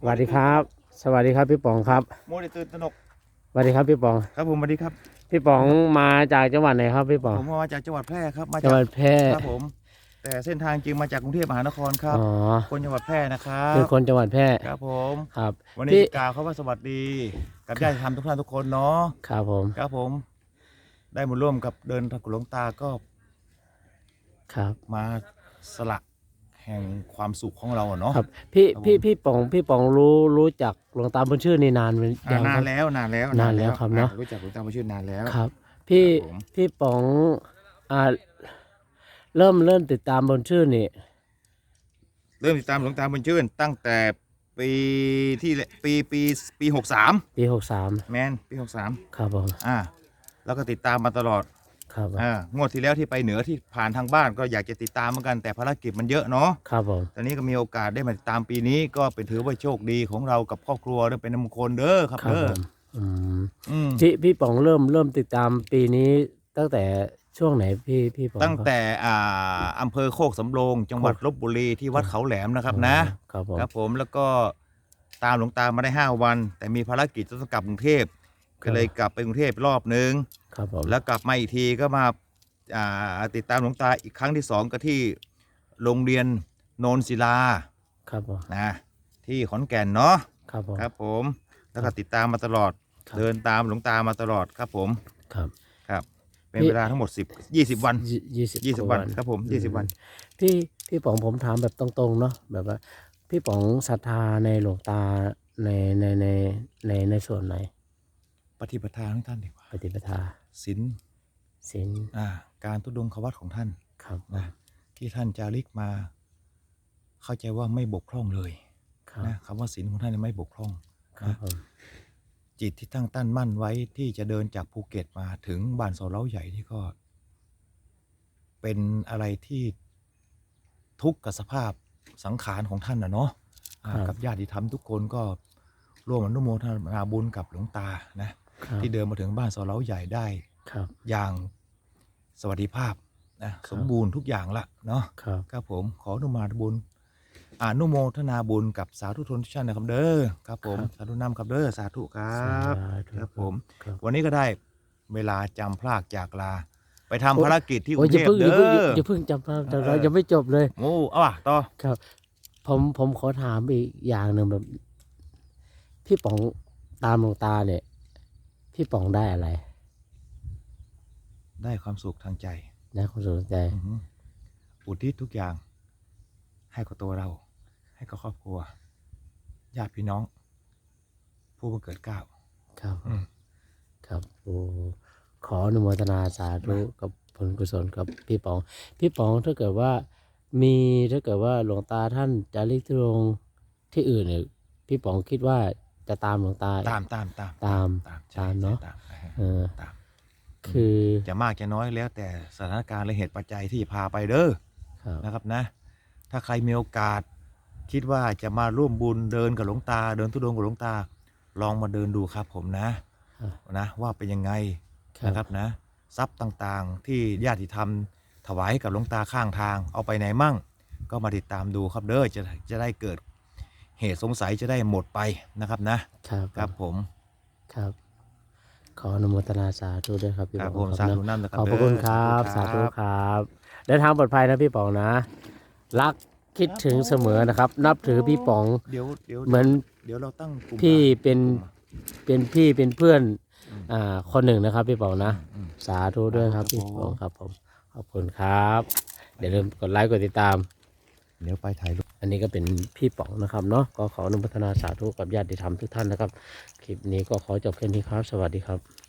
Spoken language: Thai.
สวัสดีครับ สวัสดีครับพี่ป๋องครับโมเดลตื่นตระหนกสวัสดีครับพี่ป๋อง ครับผมสวัสดีครับ พี่ป๋องมาจากจังหวัดไหนครับพี่ป๋องผมมาจากจังหวัดแพร่ครับมาจัจางหวักดแพร่ครับผม แต่เส้นทางจริงมาจากกรุงเทพมหานครครับ อ๋อคนจังหวัดแพร่นะครับเป็นคนจังหวัดแพร่ครับผม ครับวันนี้พี่กล่าวเขาว่าสวัสดี กับญาติธรรมทุกท่านทุกคนเนาะครับผมครับผม ได้มาร่วมกับเดินทางกุหลวงตาก็ครับมาสละ แห่งความสุขของเราอะเนาะ ครับ พี่ครับผม พี่พี่ป๋องพี่ป๋องรู้รู้จักหลวงตาบุญชื่อนี่นานไหมอ่ายังนาคนรับ แล้วนานแล้วนานแล้วครับเนอะ อ่รู้จักหลวงตามาชื่อนานแล้ว ครับ พี่ครับผม พี่ป๋องอ่าเริ่มเริ่มติดตามบนชื่อนี่เริ่มติดตามหลวงตาบุญชื่นตั้งแต่ปีที่ปีปีปีหกสามปีหกสามแมนปีหกสามครับผม อ่าแล้วก็ติดตามมาตลอด ครับผมอ่างวดที่แล้วที่ไปเหนือที่ผ่านทางบ้านก็อยากจะติดตามเหมือนกันแต่ภารกิจมันเยอะเนาะครับผมตอนนี้ก็มีโอกาสได้มาติดตามปีนี้ก็เป็นถือว่าโชคดีของเรากับครอบครัวด้วยเป็นมงคลเด้อครับครับเด้อผมอืมอืมพี่พี่ป๋องเริ่มเริ่มติดตามปีนี้ตั้งแต่ช่วงไหนพี่พี่ป๋องตั้งแต่อ่าอำเภอโคกสำโรง จังหวัดลบบุรีที่วัดเขาแหลมนะครับนะ ครับผม ครับผมแล้วก็ตามหลวงตามาได้ 5 วัน แต่มีภารกิจต้องกลับกรุงเทพ ก็เลยกลับไปกรุงเทพรอบนึง ครับผมแล้วกลับมาอีกทีก็มาอ่าติดตามหลวงตาอีกครั้งที่สองก็ที่โรงเรียนโนนศิลาครับผมนะที่ขอนแก่นเนาะครับผม ครับ ผมแล้วก็ติดตามมาตลอด ครับ เดินตามหลวงตามาตลอดครับผมครับครับ เป็นนี่เวลาทั้งหมด 10 20 วัน ยี่ยี่สิบ20กาวันครับผม20 วัน พี่พี่ป๋องผมถามแบบตรงๆเนาะแบบว่า พี่ป๋องศรัทธาในหลวงตาในในในในในส่วนไหน ปฏิปทาของท่านดีกว่าปฏิปทาศีลศีลอ่าการทุดงควัตของท่านครับนะที่ท่านจาริกมา เข้าใจว่าไม่บกพร่องเลยครับนะคำว่าศีลของท่านเนยไม่บกพร่องครับนะผมจิตที่ตั้งตั้นมั่นไว้ที่จะเดินจากภูเก็ตมาถึงบ้านเสาเล้าใหญ่นี่ก็ เป็นอะไรที่ทุกข์กับสภาพสังขารของท่านนะเนาะอ่ากับญาติธรรมทุกคนก็ร่วมอนุโมทนาบุญกับหลวงตานะครับ ที่เดินมาถึงบ้านเสาเล้าใหญ่ได้ครับอย่างสวัสดิภาพนะสมบูรณ์ทุกอย่างละเนาะครับครับผมขออนุโมทนาบุญอนุโมทนาบุญกับสาธุชนทุกท่านนะครับเด้อครับผมสาธุนำครับเด้อสาธุครับสาธุครับผมครับวันนี้ก็ได้เวลาจำพลากจากลา ไปทำภารกิจที่กโอ้รุยงอย่าเทพเพิ่งอย่าเด้เพิ่งออย่าเพิ่งจำภาพจำเราเออยังไม่จบเลยโอ้เอาว่ะต่อครับ ผมผมขอถามอีกอย่างหนึ่งแบบ พี่ป๋องตามหลวงตาเนี่ย พี่ป๋องได้อะไร ได้ความสุขทางใจนะคุณสนใจ อือหืออุทิศทุกอย่าง ให้กับตัวเรา ให้กับครอบครัวญาติพี่น้อง ผู้บังเกิดเกล้าวครับ อืม ครับโอ้ขออนุโมทนาสาธุกับผลกุศลกับพี่ป๋อง พี่ป๋องถ้าเกิดว่า มีถ้าเกิดว่าหลวงตาท่านจะลิทุรงค์ที่อื่นเนี่ยพี่ป๋องคิดว่า จะตามหลวงตาตามตามตามตามตามตามเนอะตามเออตามคือจะมากจะน้อยแล้วแต่สถานการณ์และเหตุปัจจัยที่พาไปเด้อครับนะครับนะ ถ้าใครมีโอกาส คิดว่าจะมาร่วมบุญเดินกับหลวงตา เดินทุดงค์กับหลวงตา ลองมาเดินดูครับผมนะครับนะว่าเป็นยังไงครับนะครับนะ ทรัพย์ต่างๆ ที่ญาติธรรม ถวายให้กับหลวงตาข้างทาง เอาไปไหนมั่ง ก็มาติดตามดูครับเด้อจะจะได้เกิด เหตุสงสัยจะได้หมดไปนะครับนะครับครับผมครับ ขออนุโมทนาสาธุด้วยครับพี่ครับป๋ผองมคสารับธุนะนั่นนะครัขอบพระคุณครับเด้อสาธุครับเดินทางปลอดภัยนะพี่ป๋องนะ รักคิดถึงเสมอนะครับ นับถือพี่ป๋องเดี๋ยวเดี๋ยวเหมือนเดี๋ยวเราตั้งกลุ่มพี่เป็นกลุ่มเป็นพี่เป็นเพื่อนอืมอ่าคนหนึ่งนะครับ พี่ป๋องนะ อืม สาธุด้วยครับครับพี่ผมป๋องครับผมขอบคุณครับเดี๋ยวลืมกดไลค์กดติดตาม เดี๋ยวไปถ่ายรูป อันนี้ก็เป็นพี่ป๋องนะครับเนาะก็ขออนุโมทนาสาธุกับญาติธรรมทุกท่านนะครับ คลิปนี้ก็ขอจบแค่นี้ครับ สวัสดีครับ